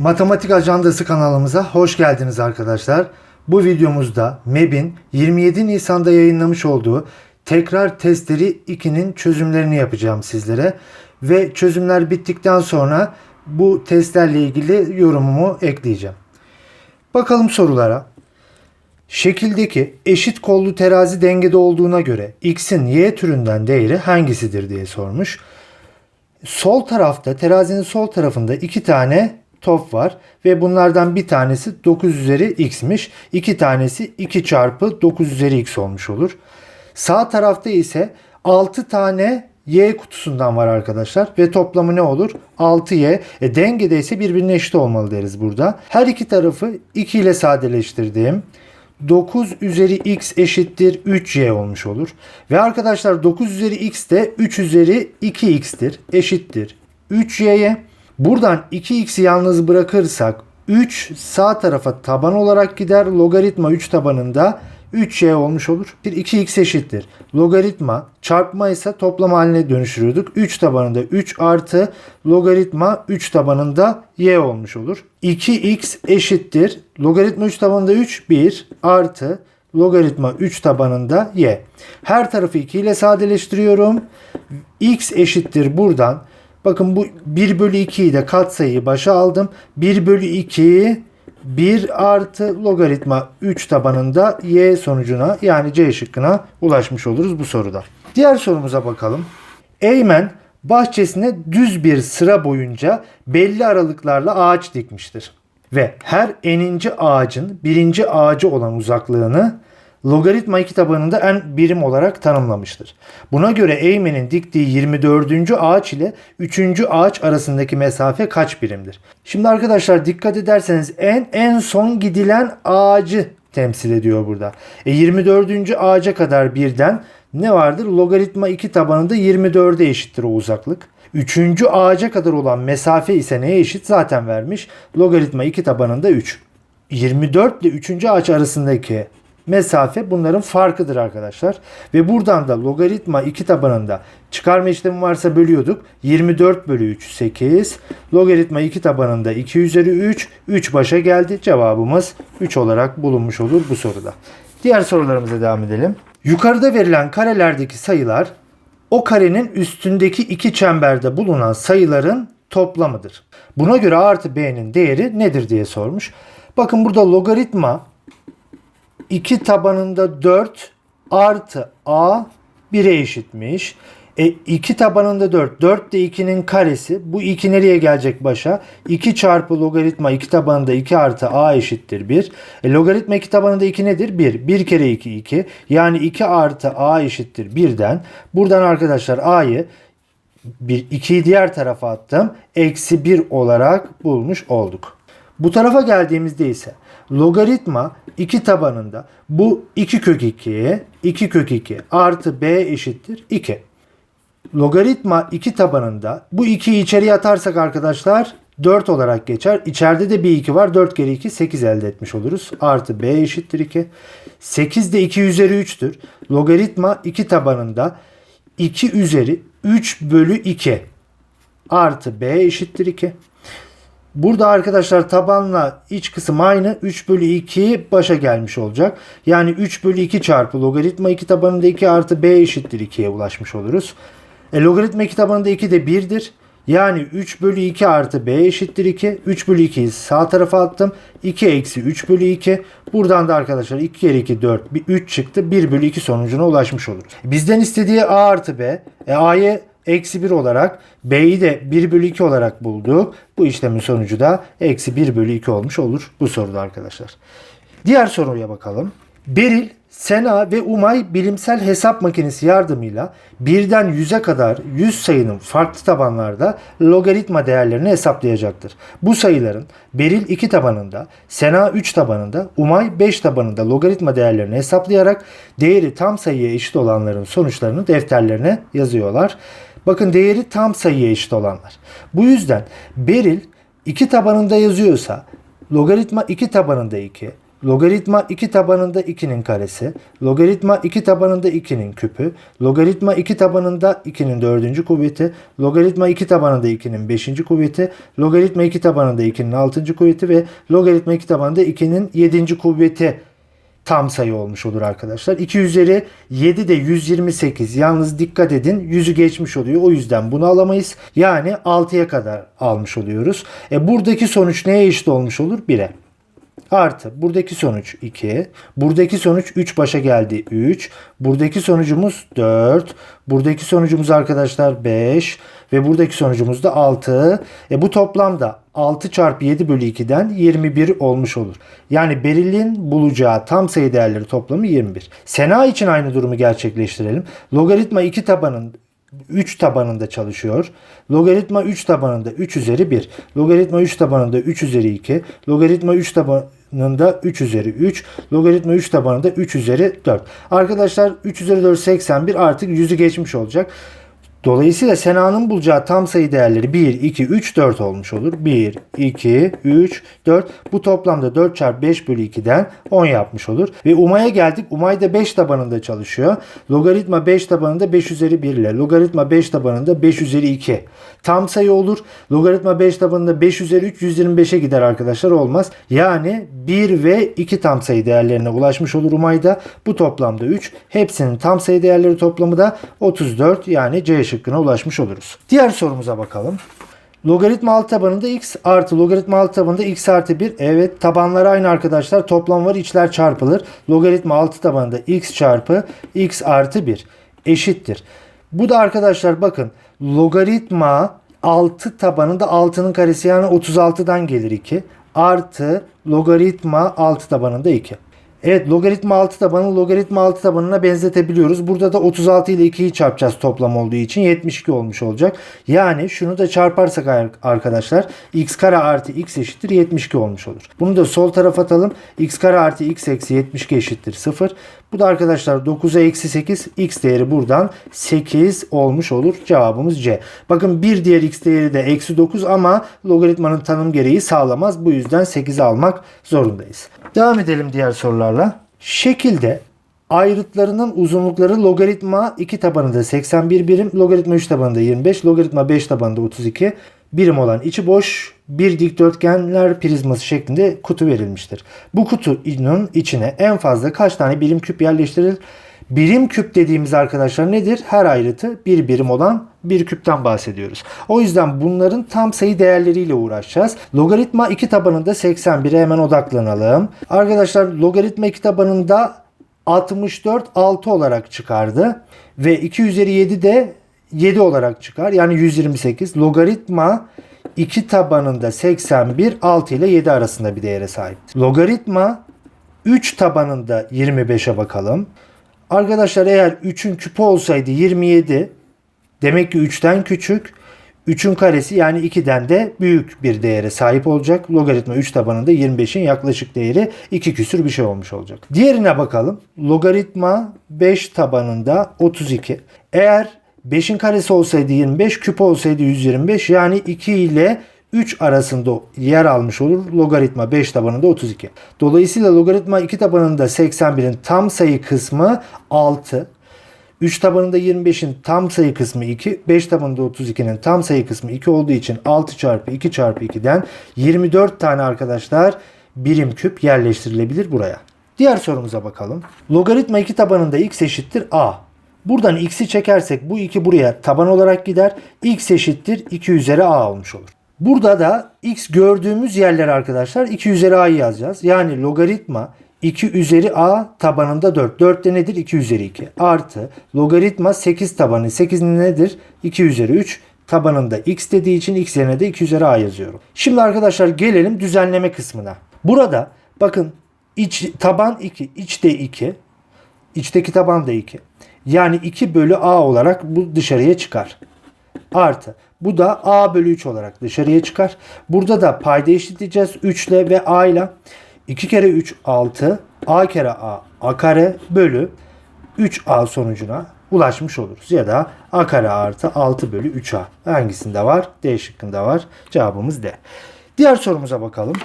Matematik Ajandası kanalımıza hoş geldiniz arkadaşlar. Bu videomuzda MEB'in 27 Nisan'da yayınlamış olduğu tekrar testleri 2'nin çözümlerini yapacağım sizlere. Ve çözümler bittikten sonra bu testlerle ilgili yorumumu ekleyeceğim. Bakalım sorulara. Şekildeki eşit kollu terazi dengede olduğuna göre x'in y türünden değeri hangisidir diye sormuş. Sol tarafta terazinin sol tarafında iki tane top var ve bunlardan bir tanesi 9 üzeri x'miş. iki tanesi 2 çarpı 9 üzeri x olmuş olur. Sağ tarafta ise 6 tane y kutusundan var arkadaşlar ve toplamı ne olur? 6y. E, dengede ise birbirine eşit olmalı deriz burada. Her iki tarafı 2 ile sadeleştirdim. 9 üzeri x eşittir 3y olmuş olur. Ve arkadaşlar 9 üzeri x de 3 üzeri 2x'tir. Eşittir 3y'ye. Buradan 2x'i yalnız bırakırsak 3 sağ tarafa taban olarak gider. Logaritma 3 tabanında 3y olmuş olur. Bir 2x eşittir. Logaritma çarpma ise toplam haline dönüştürüyorduk. 3 tabanında 3 artı logaritma 3 tabanında y olmuş olur. 2x eşittir. Logaritma 3 tabanında 3 1 artı logaritma 3 tabanında y. Her tarafı 2 ile sadeleştiriyorum. x eşittir buradan. Bakın bu 1 bölü 2'yi de katsayıyı başa aldım. 1 bölü 2'yi 1 artı logaritma 3 tabanında y sonucuna yani C şıkkına ulaşmış oluruz bu soruda. Diğer sorumuza bakalım. Eymen bahçesine düz bir sıra boyunca belli aralıklarla ağaç dikmiştir. Ve her eninci ağacın birinci ağacı olan uzaklığını logaritma 2 tabanında en birim olarak tanımlamıştır. Buna göre Eymen'in diktiği 24. ağaç ile 3. ağaç arasındaki mesafe kaç birimdir? Şimdi arkadaşlar dikkat ederseniz en en son gidilen ağacı temsil ediyor burada. E 24. ağaca kadar birden ne vardır? Logaritma 2 tabanında 24'e eşittir o uzaklık. Üçüncü ağaca kadar olan mesafe ise neye eşit? Zaten vermiş. Logaritma 2 tabanında 3. 24 ile 3. ağaç arasındaki mesafe bunların farkıdır arkadaşlar. Ve buradan da logaritma 2 tabanında çıkarma işlemi varsa bölüyorduk. 24 bölü 3 8. Logaritma 2 tabanında 2 üzeri 3. 3 başa geldi. Cevabımız 3 olarak bulunmuş olur bu soruda. Diğer sorularımıza devam edelim. Yukarıda verilen karelerdeki sayılar o karenin üstündeki iki çemberde bulunan sayıların toplamıdır. Buna göre A artı B'nin değeri nedir diye sormuş. Bakın burada logaritma 2 tabanında 4 artı A 1'e eşitmiş. E 2 tabanında 4. 4 de 2'nin karesi. Bu 2 nereye gelecek başa? 2 çarpı logaritma 2 tabanında 2 artı A eşittir 1. E, logaritma 2 tabanında 2 nedir? 1. 1 kere 2 2. Yani 2 artı A eşittir 1'den. Buradan arkadaşlar A'yı bir 2'yi diğer tarafa attım. Eksi 1 olarak bulmuş olduk. Bu tarafa geldiğimizde ise logaritma 2 tabanında bu 2 kök 2 2 kök 2 artı b eşittir 2. Logaritma 2 tabanında bu 2'yi içeriye atarsak arkadaşlar 4 olarak geçer. İçeride de bir 2 var. 4 kere 2 8 elde etmiş oluruz. Artı b eşittir 2. 8 de 2 üzeri 3'tür. Logaritma 2 tabanında 2 üzeri 3 bölü 2 artı b eşittir 2. Burada arkadaşlar tabanla iç kısım aynı. 3 bölü 2 başa gelmiş olacak. Yani 3 bölü 2 çarpı logaritma 2 tabanında 2 artı b eşittir 2'ye ulaşmış oluruz. E, logaritma 2 tabanında 2 de 1'dir. Yani 3 bölü 2 artı b eşittir 2. 3 bölü 2'yi sağ tarafa attım. 2 eksi 3 bölü 2. Buradan da arkadaşlar 2 kere 2 4. 3 çıktı. 1 bölü 2 sonucuna ulaşmış oluruz. Bizden istediği a artı b. E, a'yı eksi 1 olarak b'yi de 1 bölü 2 olarak bulduk. Bu işlemin sonucu da eksi 1 bölü 2 olmuş olur bu soruda arkadaşlar. Diğer soruya bakalım. Beril, Sena ve Umay bilimsel hesap makinesi yardımıyla birden 100'e kadar 100 sayının farklı tabanlarda logaritma değerlerini hesaplayacaktır. Bu sayıların Beril 2 tabanında, Sena 3 tabanında, Umay 5 tabanında logaritma değerlerini hesaplayarak değeri tam sayıya eşit olanların sonuçlarını defterlerine yazıyorlar. Bakın değeri tam sayıya eşit olanlar. Bu yüzden Beril 2 tabanında yazıyorsa logaritma 2 tabanında 2, Logaritma 2 tabanında 2'nin karesi. Logaritma 2 tabanında 2'nin küpü. Logaritma 2 tabanında 2'nin 4. kuvveti. Logaritma 2 tabanında 2'nin 5. kuvveti. Logaritma 2 tabanında 2'nin 6. kuvveti ve logaritma 2 tabanında 2'nin 7. kuvveti tam sayı olmuş olur arkadaşlar. 2 üzeri 7 de 128. Yalnız dikkat edin yüzü geçmiş oluyor. O yüzden bunu alamayız. Yani 6'ya kadar almış oluyoruz. E buradaki sonuç neye eşit olmuş olur? 1'e. Artı buradaki sonuç 2. Buradaki sonuç 3 başa geldi 3. Buradaki sonucumuz 4. Buradaki sonucumuz arkadaşlar 5. Ve buradaki sonucumuz da 6. E bu toplamda 6 çarpı 7 bölü 2'den 21 olmuş olur. Yani Beril'in bulacağı tam sayı değerleri toplamı 21. Sena için aynı durumu gerçekleştirelim. Logaritma 2 tabanın 3 tabanında çalışıyor. Logaritma 3 tabanında 3 üzeri 1. Logaritma 3 tabanında 3 üzeri 2. Logaritma 3 tabanında 3 üzeri 3. Logaritma 3 tabanında 3 üzeri 4. Arkadaşlar 3 üzeri 4 81 artık 100'ü geçmiş olacak. Dolayısıyla Sena'nın bulacağı tam sayı değerleri 1, 2, 3, 4 olmuş olur. 1, 2, 3, 4. Bu toplamda 4 çarpı 5 bölü 2'den 10 yapmış olur. Ve Umay'a geldik. Umay da 5 tabanında çalışıyor. Logaritma 5 tabanında 5 üzeri 1 ile. Logaritma 5 tabanında 5 üzeri 2. Tam sayı olur. Logaritma 5 tabanında 5 üzeri 3 125'e gider arkadaşlar. Olmaz. Yani 1 ve 2 tam sayı değerlerine ulaşmış olur Umay'da. Bu toplamda 3. Hepsinin tam sayı değerleri toplamı da 34 yani C şıkkına ulaşmış oluruz. Diğer sorumuza bakalım. Logaritma alt tabanında x artı logaritma alt tabanında x artı 1. Evet tabanlar aynı arkadaşlar. Toplam var içler çarpılır. Logaritma alt tabanında x çarpı x artı 1 eşittir. Bu da arkadaşlar bakın logaritma 6 tabanında 6'nın karesi yani 36'dan gelir 2 artı logaritma 6 tabanında 2. Evet logaritma 6 tabanı logaritma 6 tabanına benzetebiliyoruz. Burada da 36 ile 2'yi çarpacağız toplam olduğu için 72 olmuş olacak. Yani şunu da çarparsak arkadaşlar x kare artı x eşittir 72 olmuş olur. Bunu da sol tarafa atalım. x kare artı x eksi 72 eşittir 0. Bu da arkadaşlar 9'a eksi 8 x değeri buradan 8 olmuş olur. Cevabımız C. Bakın bir diğer x değeri de eksi 9 ama logaritmanın tanım gereği sağlamaz. Bu yüzden 8'i almak zorundayız. Devam edelim diğer sorularla. Şekilde ayrıtlarının uzunlukları logaritma 2 tabanında 81 birim, logaritma 3 tabanında 25, logaritma 5 tabanında 32 birim olan içi boş bir dikdörtgenler prizması şeklinde kutu verilmiştir. Bu kutunun içine en fazla kaç tane birim küp yerleştirilir? Birim küp dediğimiz arkadaşlar nedir? Her ayrıtı bir birim olan bir küpten bahsediyoruz. O yüzden bunların tam sayı değerleriyle uğraşacağız. Logaritma 2 tabanında 81'e hemen odaklanalım. Arkadaşlar logaritma 2 tabanında 64 6 olarak çıkardı. Ve 2 üzeri 7 de 7 olarak çıkar. Yani 128. Logaritma 2 tabanında 81 6 ile 7 arasında bir değere sahip. Logaritma 3 tabanında 25'e bakalım. Arkadaşlar eğer 3'ün küpü olsaydı 27 demek ki 3'ten küçük. 3'ün karesi yani 2'den de büyük bir değere sahip olacak. Logaritma 3 tabanında 25'in yaklaşık değeri 2 küsür bir şey olmuş olacak. Diğerine bakalım. Logaritma 5 tabanında 32. Eğer 5'in karesi olsaydı 25, küp olsaydı 125 yani 2 ile 3 arasında yer almış olur. Logaritma 5 tabanında 32. Dolayısıyla logaritma 2 tabanında 81'in tam sayı kısmı 6. 3 tabanında 25'in tam sayı kısmı 2. 5 tabanında 32'nin tam sayı kısmı 2 olduğu için 6 çarpı 2 çarpı 2'den 24 tane arkadaşlar birim küp yerleştirilebilir buraya. Diğer sorumuza bakalım. Logaritma 2 tabanında x eşittir a. Buradan x'i çekersek bu 2 buraya taban olarak gider. x eşittir 2 üzeri a olmuş olur. Burada da x gördüğümüz yerler arkadaşlar 2 üzeri a'yı yazacağız. Yani logaritma 2 üzeri a tabanında 4. 4 de nedir? 2 üzeri 2. Artı logaritma 8 tabanı. 8 nedir? 2 üzeri 3 tabanında x dediği için x yerine de 2 üzeri a yazıyorum. Şimdi arkadaşlar gelelim düzenleme kısmına. Burada bakın iç, taban 2, iç de 2. İçteki taban da 2. Yani 2 bölü a olarak bu dışarıya çıkar. Artı bu da a bölü 3 olarak dışarıya çıkar. Burada da payda eşitleyeceğiz 3 ile ve a ile. 2 kere 3 6 a kere a a kare bölü 3a sonucuna ulaşmış oluruz. Ya da a kare artı 6 bölü 3a. Hangisinde var? D şıkkında var. Cevabımız D. Diğer sorumuza bakalım.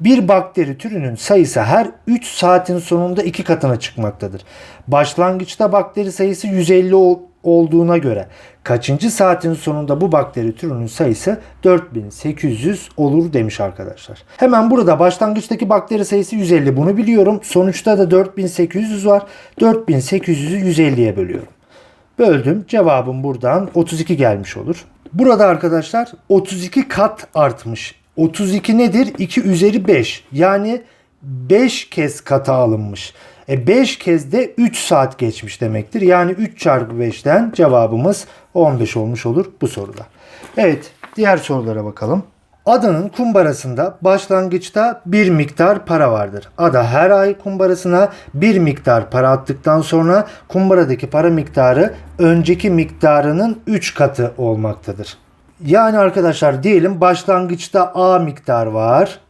Bir bakteri türünün sayısı her 3 saatin sonunda 2 katına çıkmaktadır. Başlangıçta bakteri sayısı 150 ol- olduğuna göre kaçıncı saatin sonunda bu bakteri türünün sayısı 4800 olur demiş arkadaşlar. Hemen burada başlangıçtaki bakteri sayısı 150 bunu biliyorum. Sonuçta da 4800 var. 4800'ü 150'ye bölüyorum. Böldüm. Cevabım buradan 32 gelmiş olur. Burada arkadaşlar 32 kat artmış. 32 nedir? 2 üzeri 5. Yani 5 kez kata alınmış. E 5 kez de 3 saat geçmiş demektir. Yani 3 çarpı 5'ten cevabımız 15 olmuş olur bu soruda. Evet diğer sorulara bakalım. Adanın kumbarasında başlangıçta bir miktar para vardır. Ada her ay kumbarasına bir miktar para attıktan sonra kumbaradaki para miktarı önceki miktarının 3 katı olmaktadır. Yani arkadaşlar diyelim başlangıçta A miktar var.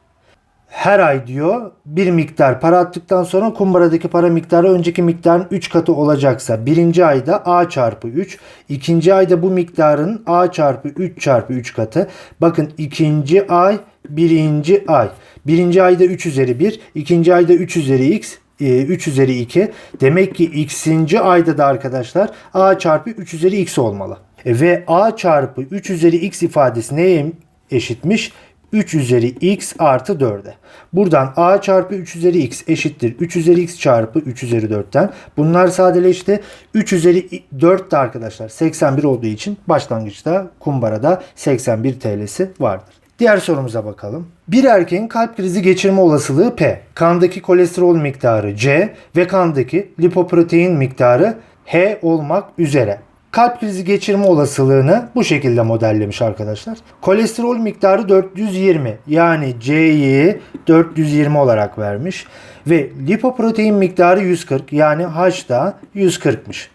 Her ay diyor bir miktar para attıktan sonra kumbaradaki para miktarı önceki miktarın 3 katı olacaksa birinci ayda A çarpı 3, ikinci ayda bu miktarın A çarpı 3 çarpı 3 katı. Bakın ikinci ay, birinci ay. Birinci ayda 3 üzeri 1, ikinci ayda 3 üzeri x, e, 3 üzeri 2. Demek ki x'inci ayda da arkadaşlar A çarpı 3 üzeri x olmalı. E, ve A çarpı 3 üzeri x ifadesi neye eşitmiş? 3 üzeri x artı 4'e. Buradan a çarpı 3 üzeri x eşittir. 3 üzeri x çarpı 3 üzeri 4'ten. Bunlar sadeleşti. 3 üzeri 4 de arkadaşlar 81 olduğu için başlangıçta kumbarada 81 TL'si vardır. Diğer sorumuza bakalım. Bir erkeğin kalp krizi geçirme olasılığı P. Kandaki kolesterol miktarı C ve kandaki lipoprotein miktarı H olmak üzere kalp krizi geçirme olasılığını bu şekilde modellemiş arkadaşlar. Kolesterol miktarı 420 yani C'yi 420 olarak vermiş ve lipoprotein miktarı 140 yani H da 140'mış.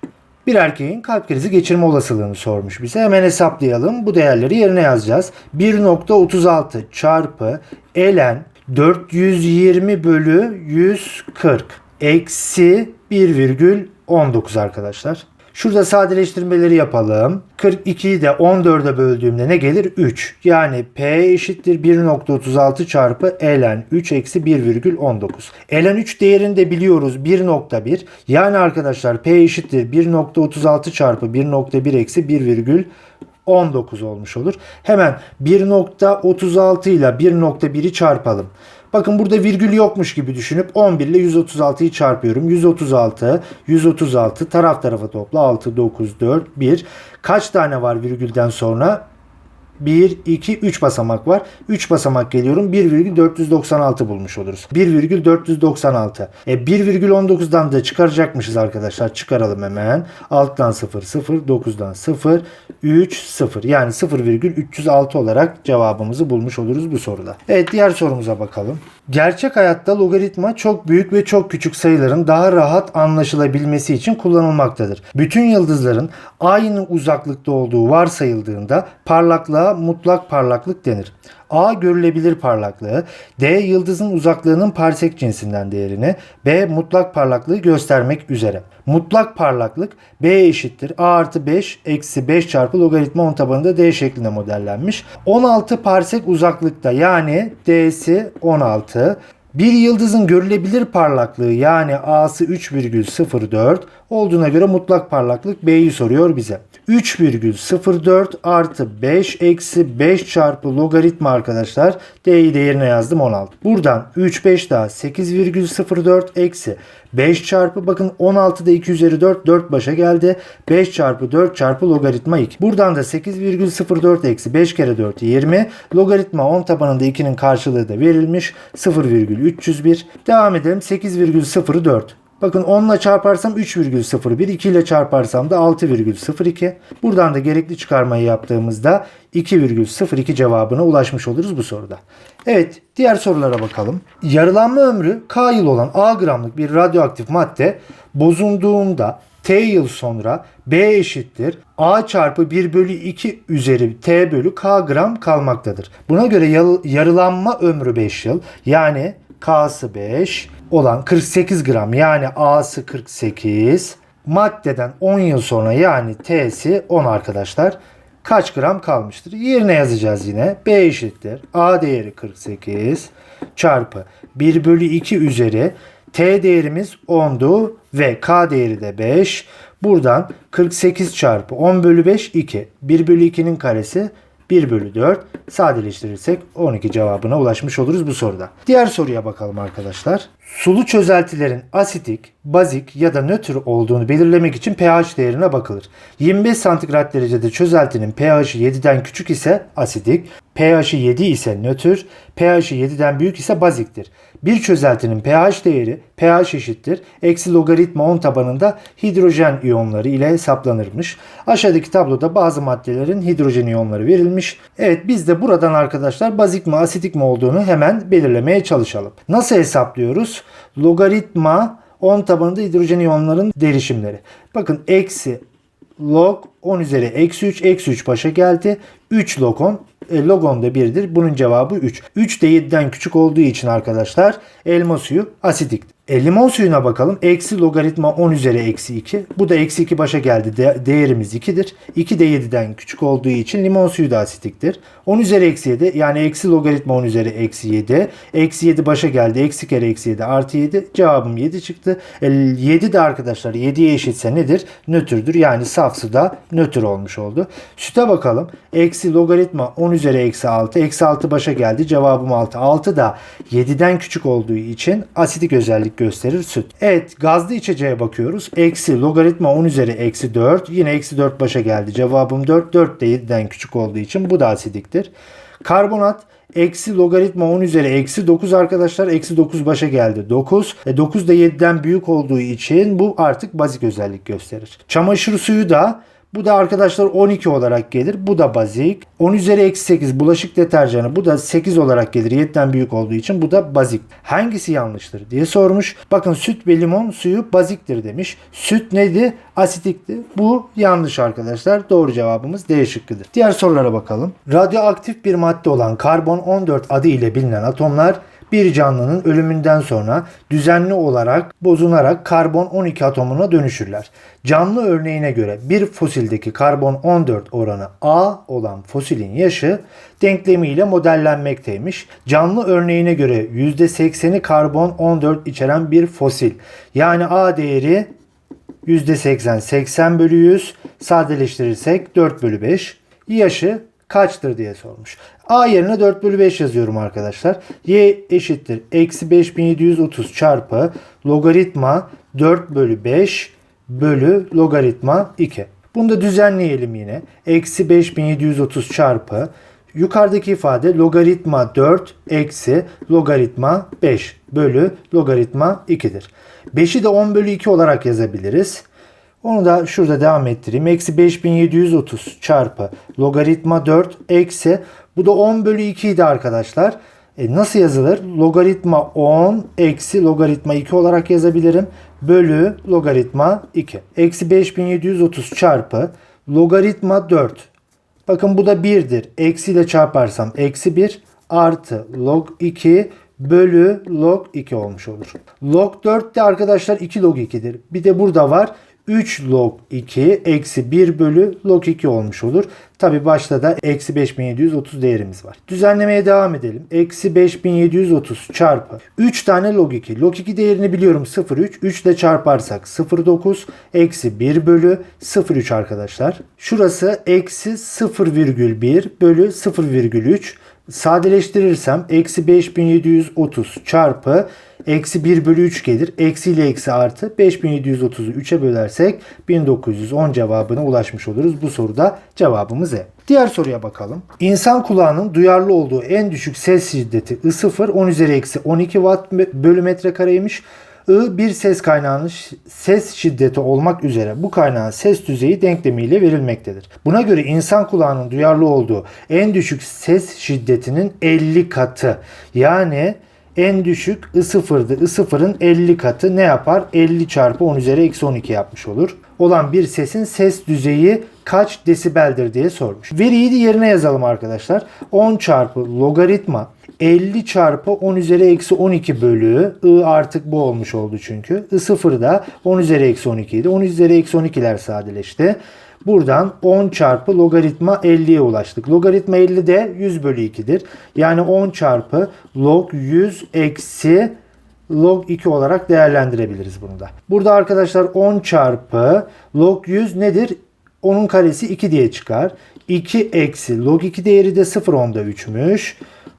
Bir erkeğin kalp krizi geçirme olasılığını sormuş bize. Hemen hesaplayalım. Bu değerleri yerine yazacağız. 1.36 çarpı ln 420 bölü 140 eksi 1,19 arkadaşlar. Şurada sadeleştirmeleri yapalım. 42'yi de 14'e böldüğümde ne gelir? 3. Yani P eşittir 1.36 çarpı ln 3 eksi 1,19. ln 3 değerini de biliyoruz 1.1. Yani arkadaşlar P eşittir 1.36 çarpı 1.1 eksi 1,19 olmuş olur. Hemen 1.36 ile 1.1'i çarpalım. Bakın burada virgül yokmuş gibi düşünüp 11 ile 136'yı çarpıyorum. 136, 136 taraf tarafa topla 6, 9, 4, 1. Kaç tane var virgülden sonra? 1, 2, 3 basamak var. 3 basamak geliyorum. 1,496 bulmuş oluruz. 1,496. E 1,19'dan da çıkaracakmışız arkadaşlar. Çıkaralım hemen. Alttan 0, 0, 9'dan 0, 3, 0. Yani 0,306 olarak cevabımızı bulmuş oluruz bu soruda. Evet diğer sorumuza bakalım. Gerçek hayatta logaritma çok büyük ve çok küçük sayıların daha rahat anlaşılabilmesi için kullanılmaktadır. Bütün yıldızların aynı uzaklıkta olduğu varsayıldığında parlaklığa mutlak parlaklık denir. A görülebilir parlaklığı, D yıldızın uzaklığının parsek cinsinden değerini, B mutlak parlaklığı göstermek üzere. Mutlak parlaklık B eşittir A artı 5 eksi 5 çarpı logaritma 10 tabanında D şeklinde modellenmiş. 16 parsek uzaklıkta yani D'si 16. Bir yıldızın görülebilir parlaklığı yani A'sı 3,04 olduğuna göre mutlak parlaklık B'yi soruyor bize. 3,04 artı 5 eksi 5 çarpı logaritma arkadaşlar. D'yi de yerine yazdım 16. Buradan 3 5 daha 8,04 eksi 5 çarpı bakın 16'da 2 üzeri 4 4 başa geldi. 5 çarpı 4 çarpı logaritma 2. Buradan da 8,04 eksi 5 kere 4 20. Logaritma 10 tabanında 2'nin karşılığı da verilmiş. 0,301. Devam edelim 8,04. Bakın 10 ile çarparsam 3,01, 2 ile çarparsam da 6,02. Buradan da gerekli çıkarmayı yaptığımızda 2,02 cevabına ulaşmış oluruz bu soruda. Evet, diğer sorulara bakalım. Yarılanma ömrü K yıl olan A gramlık bir radyoaktif madde bozulduğunda T yıl sonra B eşittir A çarpı 1 bölü 2 üzeri T bölü K gram kalmaktadır. Buna göre yarılanma ömrü 5 yıl yani K'sı 5 olan 48 gram yani A'sı 48 maddeden 10 yıl sonra yani T'si 10 arkadaşlar. Kaç gram kalmıştır? Yerine yazacağız yine. B eşittir. A değeri 48 çarpı 1 bölü 2 üzeri T değerimiz 10'du ve K değeri de 5. Buradan 48 çarpı 10 bölü 5 2. 1 bölü 2'nin karesi 1 bölü 4 sadeleştirirsek 12 cevabına ulaşmış oluruz bu soruda. Diğer soruya bakalım arkadaşlar. Sulu çözeltilerin asitik, bazik ya da nötr olduğunu belirlemek için pH değerine bakılır. 25 santigrat derecede çözeltinin pH'i 7'den küçük ise asidik, pH'i 7 ise nötr, pH'i 7'den büyük ise baziktir. Bir çözeltinin pH değeri pH eşittir. Eksi logaritma 10 tabanında hidrojen iyonları ile hesaplanırmış. Aşağıdaki tabloda bazı maddelerin hidrojen iyonları verilmiş. Evet biz de buradan arkadaşlar bazik mi asitik mi olduğunu hemen belirlemeye çalışalım. Nasıl hesaplıyoruz? Logaritma 10 tabanında hidrojen iyonların derişimleri. Bakın eksi log 10 üzeri eksi 3 eksi 3 başa geldi. 3 log 10 e, log 10 da 1'dir. Bunun cevabı 3. 3 de 7'den küçük olduğu için arkadaşlar elma suyu asidik. E, limon suyuna bakalım. Eksi logaritma 10 üzeri eksi 2. Bu da eksi 2 başa geldi. De- değerimiz 2'dir. 2 de 7'den küçük olduğu için limon suyu da asitiktir. 10 üzeri eksi 7 yani eksi logaritma 10 üzeri eksi 7. Eksi 7 başa geldi. Eksi kere eksi 7 artı 7. Cevabım 7 çıktı. E, 7 de arkadaşlar 7'ye eşitse nedir? Nötrdür. Yani saf suda nötr olmuş oldu. Süte bakalım. Eksi logaritma 10 üzeri eksi 6. Eksi 6 başa geldi. Cevabım 6. 6 da 7'den küçük olduğu için asidik özellik gösterir süt. Evet gazlı içeceğe bakıyoruz. Eksi logaritma 10 üzeri eksi 4. Yine eksi 4 başa geldi. Cevabım 4. 4 de 7'den küçük olduğu için bu da asidiktir. Karbonat Eksi logaritma 10 üzeri eksi 9 arkadaşlar. Eksi 9 başa geldi. 9. E 9 da 7'den büyük olduğu için bu artık bazik özellik gösterir. Çamaşır suyu da bu da arkadaşlar 12 olarak gelir. Bu da bazik. 10 üzeri eksi 8 bulaşık deterjanı. Bu da 8 olarak gelir. 7'den büyük olduğu için bu da bazik. Hangisi yanlıştır diye sormuş. Bakın süt ve limon suyu baziktir demiş. Süt neydi? Asitikti. Bu yanlış arkadaşlar. Doğru cevabımız D şıkkıdır. Diğer sorulara bakalım. Radyoaktif bir madde olan karbon 14 adı ile bilinen atomlar bir canlının ölümünden sonra düzenli olarak bozunarak karbon 12 atomuna dönüşürler. Canlı örneğine göre bir fosildeki karbon 14 oranı A olan fosilin yaşı denklemiyle modellenmekteymiş. Canlı örneğine göre %80'i karbon 14 içeren bir fosil. Yani A değeri %80 80 bölü 100 sadeleştirirsek 4 bölü 5. Yaşı kaçtır diye sormuş. A yerine 4 bölü 5 yazıyorum arkadaşlar. Y eşittir. Eksi 5730 çarpı logaritma 4 bölü 5 bölü logaritma 2. Bunu da düzenleyelim yine. Eksi 5730 çarpı yukarıdaki ifade logaritma 4 eksi logaritma 5 bölü logaritma 2'dir. 5'i de 10 bölü 2 olarak yazabiliriz. Onu da şurada devam ettireyim. Eksi 5730 çarpı logaritma 4 eksi bu da 10 bölü 2 idi arkadaşlar. E nasıl yazılır? Logaritma 10 eksi logaritma 2 olarak yazabilirim. Bölü logaritma 2. Eksi 5730 çarpı logaritma 4. Bakın bu da 1'dir. Eksi ile çarparsam eksi 1 artı log 2 bölü log 2 olmuş olur. Log 4 de arkadaşlar 2 log 2'dir. Bir de burada var. 3 log 2 eksi 1 bölü log 2 olmuş olur. Tabi başta da eksi 5730 değerimiz var. Düzenlemeye devam edelim. Eksi 5730 çarpı 3 tane log 2. Log 2 değerini biliyorum 0,3. 3 ile çarparsak 0,9 eksi 1 bölü 0,3 arkadaşlar. Şurası eksi 0,1 bölü 0,3 sadeleştirirsem eksi 5730 çarpı eksi 1 bölü 3 gelir. Eksi ile eksi artı 5730'u 3'e bölersek 1910 cevabına ulaşmış oluruz. Bu soruda cevabımız E. Diğer soruya bakalım. İnsan kulağının duyarlı olduğu en düşük ses şiddeti I0 10 üzeri eksi 12 watt bölü metrekareymiş. I bir ses kaynağının ses şiddeti olmak üzere bu kaynağın ses düzeyi denklemiyle verilmektedir. Buna göre insan kulağının duyarlı olduğu en düşük ses şiddetinin 50 katı. Yani en düşük I0'dı. I0'ın 50 katı ne yapar? 50 çarpı 10 üzeri eksi 12 yapmış olur. Olan bir sesin ses düzeyi kaç desibeldir diye sormuş. Veriyi de yerine yazalım arkadaşlar. 10 çarpı logaritma 50 çarpı 10 üzeri eksi 12 bölü I artık bu olmuş oldu çünkü. I0 da 10 üzeri eksi 12 idi. 10 üzeri eksi 12'ler sadeleşti. Buradan 10 çarpı logaritma 50'ye ulaştık. Logaritma 50 de 100 bölü 2'dir. Yani 10 çarpı log 100 eksi log 2 olarak değerlendirebiliriz bunu da. Burada arkadaşlar 10 çarpı log 100 nedir? Onun karesi 2 diye çıkar. 2 eksi log 2 değeri de 0 onda 3'müş.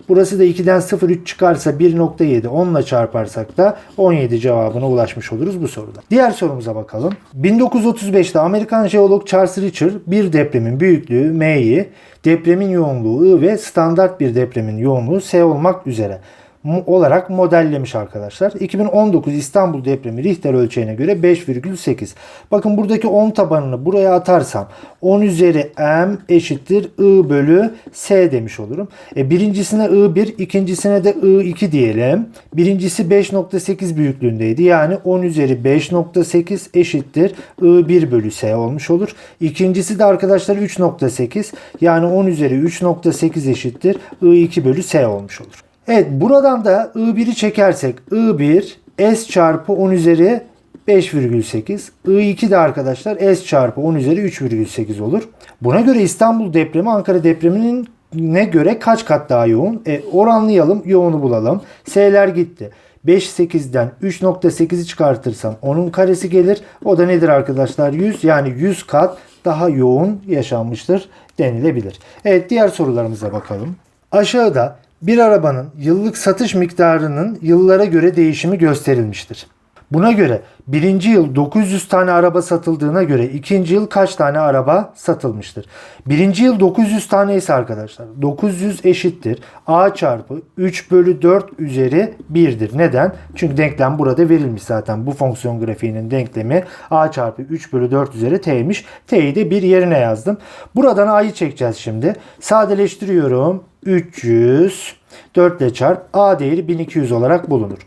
Burası da 2'den 0,3 çıkarsa 1.7 10 ile çarparsak da 17 cevabına ulaşmış oluruz bu soruda. Diğer sorumuza bakalım. 1935'te Amerikan jeolog Charles Richter bir depremin büyüklüğü M'yi, depremin yoğunluğu I ve standart bir depremin yoğunluğu S olmak üzere olarak modellemiş arkadaşlar. 2019 İstanbul depremi Richter ölçeğine göre 5,8. Bakın buradaki 10 tabanını buraya atarsam 10 üzeri m eşittir I bölü S demiş olurum. E, birincisine I1, ikincisine de I2 diyelim. Birincisi 5.8 büyüklüğündeydi. Yani 10 üzeri 5.8 eşittir I1 bölü S olmuş olur. İkincisi de arkadaşlar 3.8 yani 10 üzeri 3.8 eşittir I2 bölü S olmuş olur. Evet buradan da I1'i çekersek I1 S çarpı 10 üzeri 5,8. I2 de arkadaşlar S çarpı 10 üzeri 3,8 olur. Buna göre İstanbul depremi Ankara depreminin ne göre kaç kat daha yoğun? E, oranlayalım, yoğunu bulalım. S'ler gitti. 5 8'den 3.8'i çıkartırsam onun karesi gelir. O da nedir arkadaşlar? 100 yani 100 kat daha yoğun yaşanmıştır denilebilir. Evet diğer sorularımıza bakalım. Aşağıda bir arabanın yıllık satış miktarının yıllara göre değişimi gösterilmiştir. Buna göre birinci yıl 900 tane araba satıldığına göre ikinci yıl kaç tane araba satılmıştır? Birinci yıl 900 tane ise arkadaşlar 900 eşittir A çarpı 3 bölü 4 üzeri 1'dir. Neden? Çünkü denklem burada verilmiş zaten. Bu fonksiyon grafiğinin denklemi A çarpı 3 bölü 4 üzeri T'ymiş. T'yi de bir yerine yazdım. Buradan A'yı çekeceğiz şimdi. Sadeleştiriyorum. 300 4 ile çarp A değeri 1200 olarak bulunur.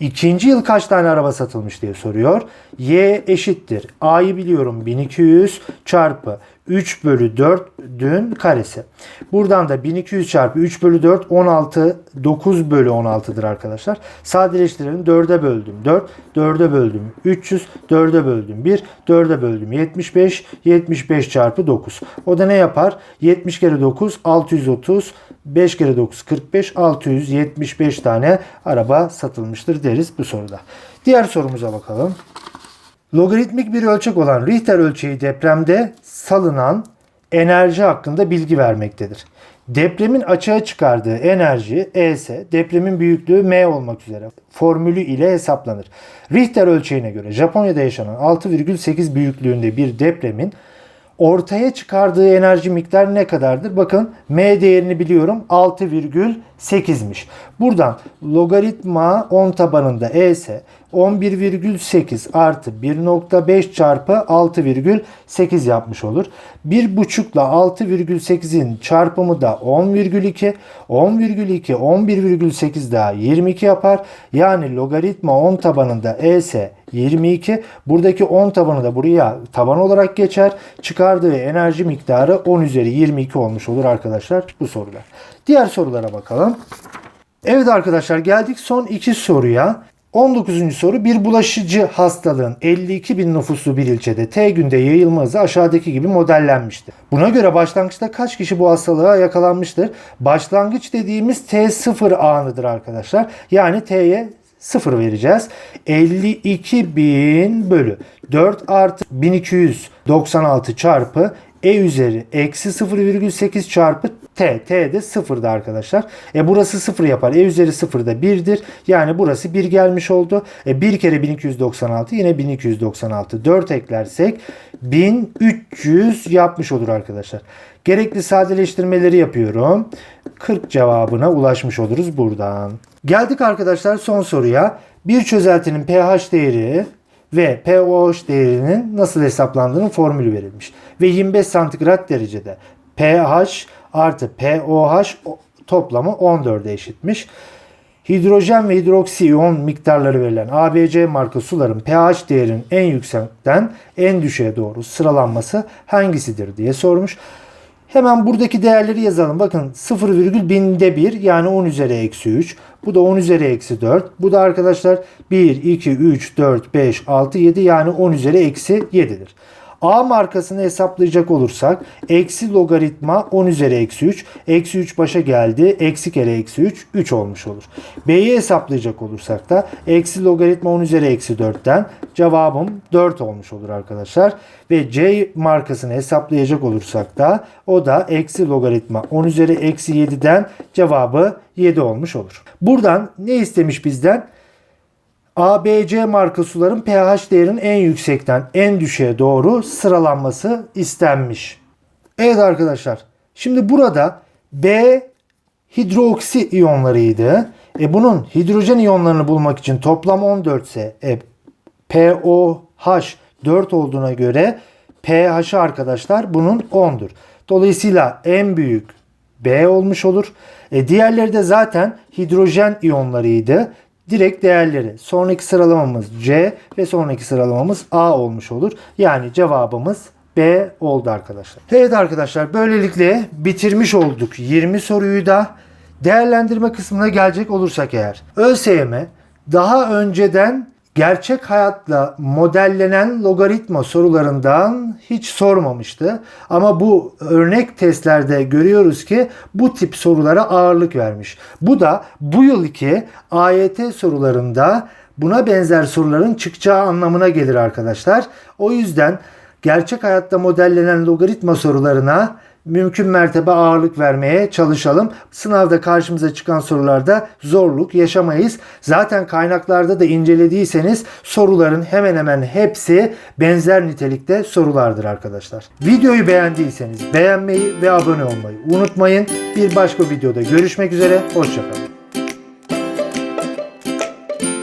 İkinci yıl kaç tane araba satılmış diye soruyor. Y eşittir. A'yı biliyorum 1200 çarpı 3 bölü 4'ün karesi. Buradan da 1200 çarpı 3 bölü 4 16 9 bölü 16'dır arkadaşlar. Sadeleştirelim 4'e böldüm 4 4'e böldüm 300 4'e böldüm 1 4'e böldüm 75 75 çarpı 9. O da ne yapar? 70 kere 9 630 5 kere 9 45 675 tane araba satılmıştır deriz bu soruda. Diğer sorumuza bakalım. Logaritmik bir ölçek olan Richter ölçeği depremde salınan enerji hakkında bilgi vermektedir. Depremin açığa çıkardığı enerji E depremin büyüklüğü M olmak üzere formülü ile hesaplanır. Richter ölçeğine göre Japonya'da yaşanan 6,8 büyüklüğünde bir depremin ortaya çıkardığı enerji miktarı ne kadardır? Bakın M değerini biliyorum 6,8'miş. Buradan logaritma 10 tabanında E 11,8 artı 1.5 çarpı 6,8 yapmış olur. 1.5 ile 6,8'in çarpımı da 10,2. 10,2 11,8 daha 22 yapar. Yani logaritma 10 tabanında E ise 22. Buradaki 10 tabanı da buraya taban olarak geçer. Çıkardığı enerji miktarı 10 üzeri 22 olmuş olur arkadaşlar bu soruda. Diğer sorulara bakalım. Evet arkadaşlar geldik son iki soruya. 19. soru bir bulaşıcı hastalığın 52 bin nüfuslu bir ilçede T günde yayılma hızı aşağıdaki gibi modellenmiştir. Buna göre başlangıçta kaç kişi bu hastalığa yakalanmıştır? Başlangıç dediğimiz T0 anıdır arkadaşlar. Yani T'ye 0 vereceğiz. 52 bin bölü 4 artı 1296 çarpı e üzeri eksi 0,8 çarpı t. t de 0'da arkadaşlar. E burası 0 yapar. E üzeri 0 da 1'dir. Yani burası 1 gelmiş oldu. E 1 kere 1296 yine 1296. 4 eklersek 1300 yapmış olur arkadaşlar. Gerekli sadeleştirmeleri yapıyorum. 40 cevabına ulaşmış oluruz buradan. Geldik arkadaşlar son soruya. Bir çözeltinin pH değeri ve pOH değerinin nasıl hesaplandığının formülü verilmiş. Ve 25 santigrat derecede pH artı pOH toplamı 14'e eşitmiş. Hidrojen ve hidroksi iyon miktarları verilen ABC marka suların pH değerinin en yüksekten en düşüğe doğru sıralanması hangisidir diye sormuş. Hemen buradaki değerleri yazalım. Bakın 0, binde 1 yani 10 üzeri eksi 3. Bu da 10 üzeri eksi 4. Bu da arkadaşlar 1, 2, 3, 4, 5, 6, 7 yani 10 üzeri eksi 7'dir. A markasını hesaplayacak olursak eksi logaritma 10 üzeri eksi 3. Eksi 3 başa geldi. Eksi kere eksi 3 3 olmuş olur. B'yi hesaplayacak olursak da eksi logaritma 10 üzeri eksi 4'ten cevabım 4 olmuş olur arkadaşlar. Ve C markasını hesaplayacak olursak da o da eksi logaritma 10 üzeri eksi 7'den cevabı 7 olmuş olur. Buradan ne istemiş bizden? ABC marka suların pH değerinin en yüksekten en düşüğe doğru sıralanması istenmiş. Evet arkadaşlar. Şimdi burada B hidroksi iyonlarıydı. E bunun hidrojen iyonlarını bulmak için toplam 14 ise e, POH 4 olduğuna göre pH'ı arkadaşlar bunun 10'dur. Dolayısıyla en büyük B olmuş olur. E diğerleri de zaten hidrojen iyonlarıydı. Direkt değerleri. Sonraki sıralamamız C ve sonraki sıralamamız A olmuş olur. Yani cevabımız B oldu arkadaşlar. Evet arkadaşlar böylelikle bitirmiş olduk 20 soruyu da. Değerlendirme kısmına gelecek olursak eğer. ÖSYM daha önceden gerçek hayatla modellenen logaritma sorularından hiç sormamıştı. Ama bu örnek testlerde görüyoruz ki bu tip sorulara ağırlık vermiş. Bu da bu yılki AYT sorularında buna benzer soruların çıkacağı anlamına gelir arkadaşlar. O yüzden gerçek hayatta modellenen logaritma sorularına mümkün mertebe ağırlık vermeye çalışalım. Sınavda karşımıza çıkan sorularda zorluk yaşamayız. Zaten kaynaklarda da incelediyseniz soruların hemen hemen hepsi benzer nitelikte sorulardır arkadaşlar. Videoyu beğendiyseniz beğenmeyi ve abone olmayı unutmayın. Bir başka videoda görüşmek üzere. Hoşçakalın.